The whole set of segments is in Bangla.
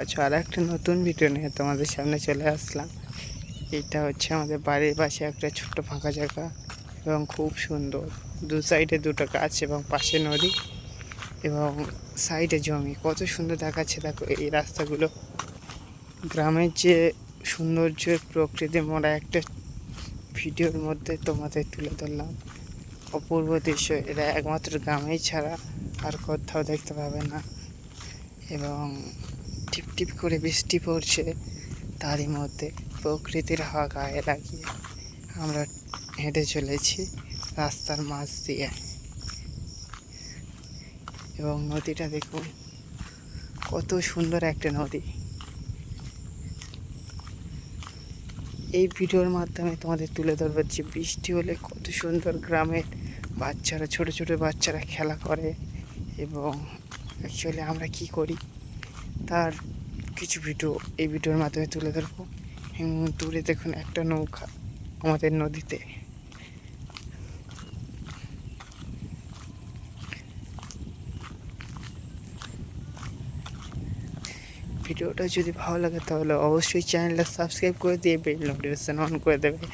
আচ্ছা আর একটা নতুন ভিডিও নিয়ে তোমাদের সামনে চলে আসলাম। এটা হচ্ছে আমাদের বাড়ির পাশে একটা ছোট্ট ফাঁকা জায়গা এবং খুব সুন্দর। দু সাইডে দুটো গাছ এবং পাশে নদী এবং সাইডে জমি। কত সুন্দর দেখাচ্ছে, দেখো এই রাস্তাগুলো। গ্রামের যে সৌন্দর্যের প্রকৃতি মোড়া একটা ভিডিওর মধ্যে তোমাদের তুলে ধরলাম। অপূর্ব দৃশ্য, এটা একমাত্র গ্রামেই ছাড়া আর কোথাও দেখতে পাবে না। এবং টিপ টিপ করে বৃষ্টি পড়ছে, তারই মধ্যে প্রকৃতির হাওয়া গায়ে লাগিয়ে আমরা হেঁটে চলেছি রাস্তার মাঝ দিয়ে। এবং নদীটা দেখুন, কত সুন্দর একটা নদী। এই ভিডিওর মাধ্যমে তোমাদের তুলে ধরবো যে বৃষ্টি হলে কত সুন্দর গ্রামের বাচ্চারা, ছোট ছোট বাচ্চারা খেলা করে এবং অ্যাকচুয়ালি আমরা কি করি? তার কিছু ভিডিও, এই ভিডিওর মাধ্যমে তুলে ধরবো। এবং দূরে দেখুন একটা নৌকা আমাদের নদীতে। ভিডিওটা যদি ভালো লাগে তাহলে অবশ্যই চ্যানেলটা সাবস্ক্রাইব করে দিয়ে বেল নোটিফিকেশন অন করে দেবে।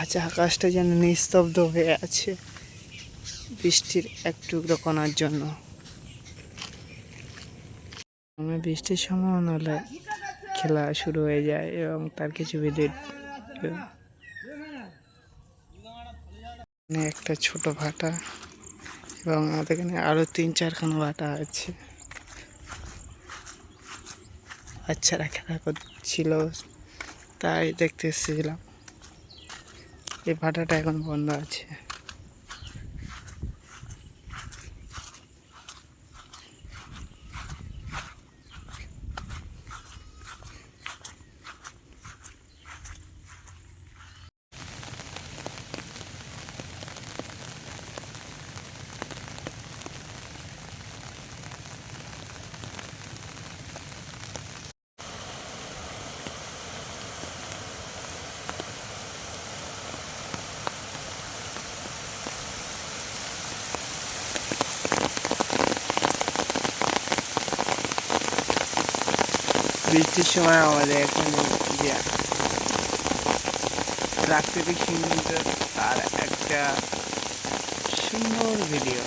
আজ আকাশটা যেন নিস্তব্ধ হয়ে আছে বৃষ্টির এক টুকরো কণার জন্য। আমরা বৃষ্টির সম্ভাবনা হলে খেলা শুরু হয়ে যায় এবং তার কিছু এখানে একটা ছোট ভাটা এবং আমাদের এখানে আরও তিন চারখানা ভাটা আছে। বাচ্চারা খেলা করছিল, তাই দেখতে এসেছিলাম। এই ভাটাটা এখন বন্ধ আছে। বৃষ্টির সময় আমাদের এখানে যে প্রাকৃতিক সৌন্দর্য তার একটা সুন্দর ভিডিও